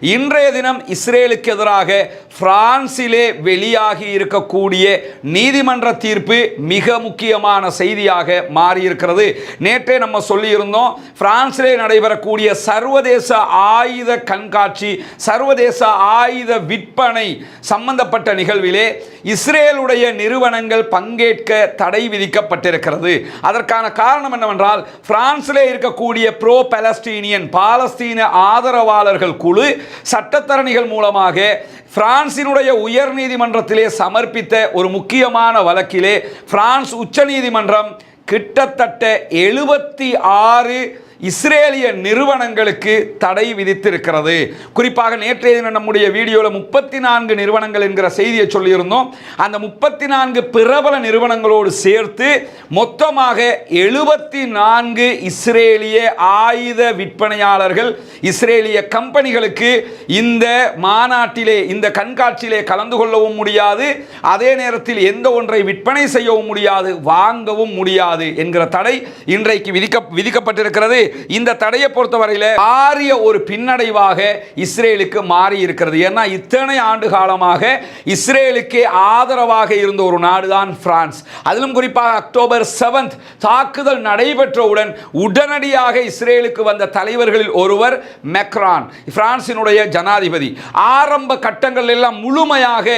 இன்றைய தினம் இஸ்ரேலுக்கு எதிராக பிரான்சிலே வெளியாகி இருக்கக்கூடிய நீதிமன்ற தீர்ப்பு மிக முக்கியமான செய்தியாக மாறியிருக்கிறது. நேற்றே நம்ம சொல்லியிருந்தோம் பிரான்சிலே நடைபெறக்கூடிய சர்வதேச ஆயுத கண்காட்சி சர்வதேச ஆயுத விற்பனை சம்பந்தப்பட்ட நிகழ்விலே இஸ்ரேலுடைய நிறுவனங்கள் பங்கேற்க தடை விதிக்கப்பட்டிருக்கிறது. அதற்கான காரணம் என்னவென்றால் பிரான்சிலே இருக்கக்கூடிய ப்ரோ பலஸ்தீனியன் பாலஸ்தீன ஆதரவாளர்கள் குழு சட்டத்தரணிகள் மூலமாக பிரான்ஸ் பிரான்சினுடைய உயர் நீதிமன்றத்திலே சமர்ப்பித்த ஒரு முக்கியமான வழக்கிலே பிரான்ஸ் உச்சநீதிமன்றம் கிட்டத்தட்ட எழுபத்தி ஆறு இஸ்ரேலிய நிறுவனங்களுக்கு தடை விதித்திருக்கிறது. குறிப்பாக நேற்றைய தினம் நம்முடைய வீடியோவில் முப்பத்தி நான்கு நிறுவனங்கள் என்கிற செய்தியை சொல்லியிருந்தோம். அந்த முப்பத்தி நான்கு பிரபல நிறுவனங்களோடு சேர்த்து மொத்தமாக எழுபத்தி நான்கு இஸ்ரேலிய ஆயுத விற்பனையாளர்கள் இஸ்ரேலிய கம்பெனிகளுக்கு இந்த மாநாட்டிலே இந்த கண்காட்சியிலே கலந்து கொள்ளவும் முடியாது. அதே நேரத்தில் எந்த ஒன்றை விற்பனை செய்யவும் முடியாது வாங்கவும் முடியாது என்கிற தடை இன்றைக்கு விதிக்க விதிக்கப்பட்டிருக்கிறது. இந்த தடையை பொறுத்தவரையில் ஆரிய ஒரு பின்னடைவாக இஸ்ரேலுக்கு மாறி இருக்கிறது. ஏன்னா இத்தனை ஆண்டு காலமாக இஸ்ரேலுக்கு ஆதரவாக இருந்த ஒரு நாடு தான் பிரான்ஸ். அதிலும் குறிப்பாக அக்டோபர் செவன்த் தாக்குதல் நடைபெற்றவுடன் உடனடியாக இஸ்ரேலுக்கு வந்த தலைவர்களில் ஒருவர் மெக்ரான் பிரான்சினுடைய ஜனாதிபதி. ஆரம்ப கட்டங்கள் எல்லாம் முழுமையாக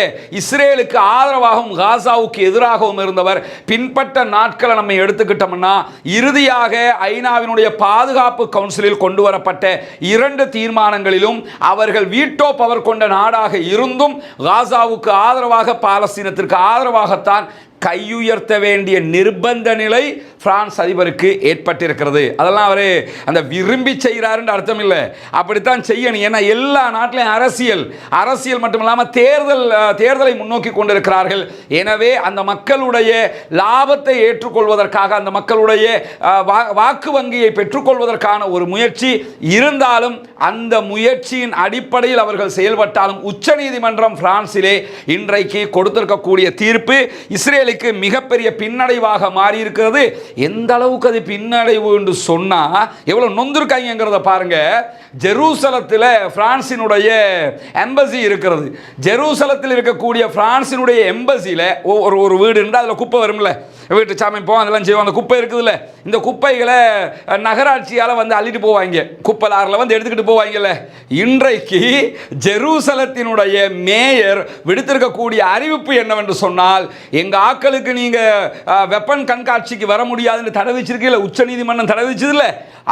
இஸ்ரேலுக்கு ஆதரவாகவும் காசாவுக்கு எதிராகவும் இருந்தவர். பின்பற்ற நாட்களை நம்ம எடுத்துக்கிட்டோம்னா இறுதியாக ஐநாவினுடைய பாதுகாப்பு கவுன்சிலில் கொண்டு வரப்பட்ட இரண்டு தீர்மானங்களிலும் அவர்கள் வீட்டோ பவர் கொண்ட நாடாக இருந்தும் காசாவுக்கு ஆதரவாக பாலஸ்தீனத்திற்கு ஆதரவாகத்தான் கையுயர்த்த வேண்டிய நிர்பந்த நிலை பிரான்ஸ் அதிபருக்கு ஏற்பட்டிருக்கிறது. அதெல்லாம் அவர் அந்த விரும்பி செய்கிறாருன்ற அர்த்தம் இல்லை. அப்படித்தான் செய்யணும். ஏன்னா எல்லா நாட்டிலையும் அரசியல் அரசியல் மட்டும் இல்லாமல் தேர்தல் தேர்தலை முன்னோக்கி கொண்டிருக்கிறார்கள். எனவே அந்த மக்களுடைய லாபத்தை ஏற்றுக்கொள்வதற்காக அந்த மக்களுடைய வா- வாக்கு வங்கியை பெற்றுக்கொள்வதற்கான ஒரு முயற்சி இருந்தாலும் அந்த முயற்சியின் அடிப்படையில் அவர்கள் செயல்பட்டாலும் உச்சநீதிமன்றம் பிரான்சிலே இன்றைக்கு கொடுத்திருக்கக்கூடிய தீர்ப்பு இஸ்ரேல் இஸ்ரேலுக்கு மிகப்பெரிய பின்னடைவாக மாறி இருக்கிறது எந்த அளவுக்கு அது பின்னடைவு என்று சொன்னா எவ்வளவு நொந்திருக்காங்கிறத பாருங்க. ஜெருசலத்தில் பிரான்சினுடைய எம்பசி இருக்கிறது. ஜெருசலத்தில் இருக்கக்கூடிய பிரான்சினுடைய எம்பசியில் ஒரு ஒரு வீடு இருந்தால் அதில் குப்பை வரும்ல. வீட்டு சமைப்போம் அதெல்லாம் செய்வோம். அந்த குப்பை இருக்குதுல்ல இந்த குப்பைகளை நகராட்சியால் வந்து அள்ளிட்டு போவாங்க. குப்பை லாரில் வந்து எடுத்துக்கிட்டு போவாங்கல்ல. இன்றைக்கு ஜெருசலத்தினுடைய மேயர் விடுத்திருக்கக்கூடிய அறிவிப்பு என்னவென்று சொன்னால் எங்கள் ஆக்களுக்கு நீங்கள் வெப்பன் கண்காட்சிக்கு வர முடியாதுன்னு தடை வச்சிருக்கீங்கள உச்சநீதிமன்றம் தடை வச்சதில்ல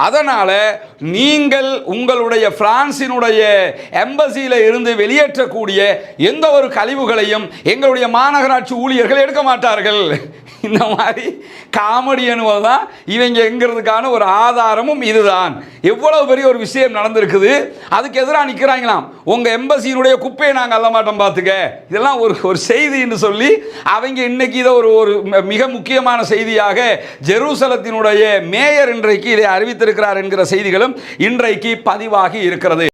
அதனால் நீங்கள் உங்களுடைய பிரான்சினுடைய எம்பசியில் இருந்து வெளியேற்றக்கூடிய எந்த ஒரு கழிவுகளையும் எங்களுடைய மாநகராட்சி ஊழியர்கள் எடுக்க மாட்டார்கள். இந்த மாதிரி காமெடி அனுபவம் தான் இவங்க எங்கிறதுக்கான ஒரு ஆதாரமும் இதுதான். எவ்வளவு பெரிய ஒரு விஷயம் நடந்திருக்குது அதுக்கு எதிராக நிற்கிறாங்களாம் உங்கள் எம்பசியினுடைய குப்பையை நாங்கள் அல்ல மாட்டோம் பார்த்துக்க இதெல்லாம் ஒரு ஒரு செய்தின்னு சொல்லி அவங்க இன்னைக்கு இதை ஒரு ஒரு ம- மிக முக்கியமான செய்தியாக ஜெருசலத்தினுடைய மேயர் இன்றைக்கு இதை அறிவித்திருக்கிறார் என்கிற செய்திகளும் இன்றைக்கு பதிவாகி இருக்கிறது.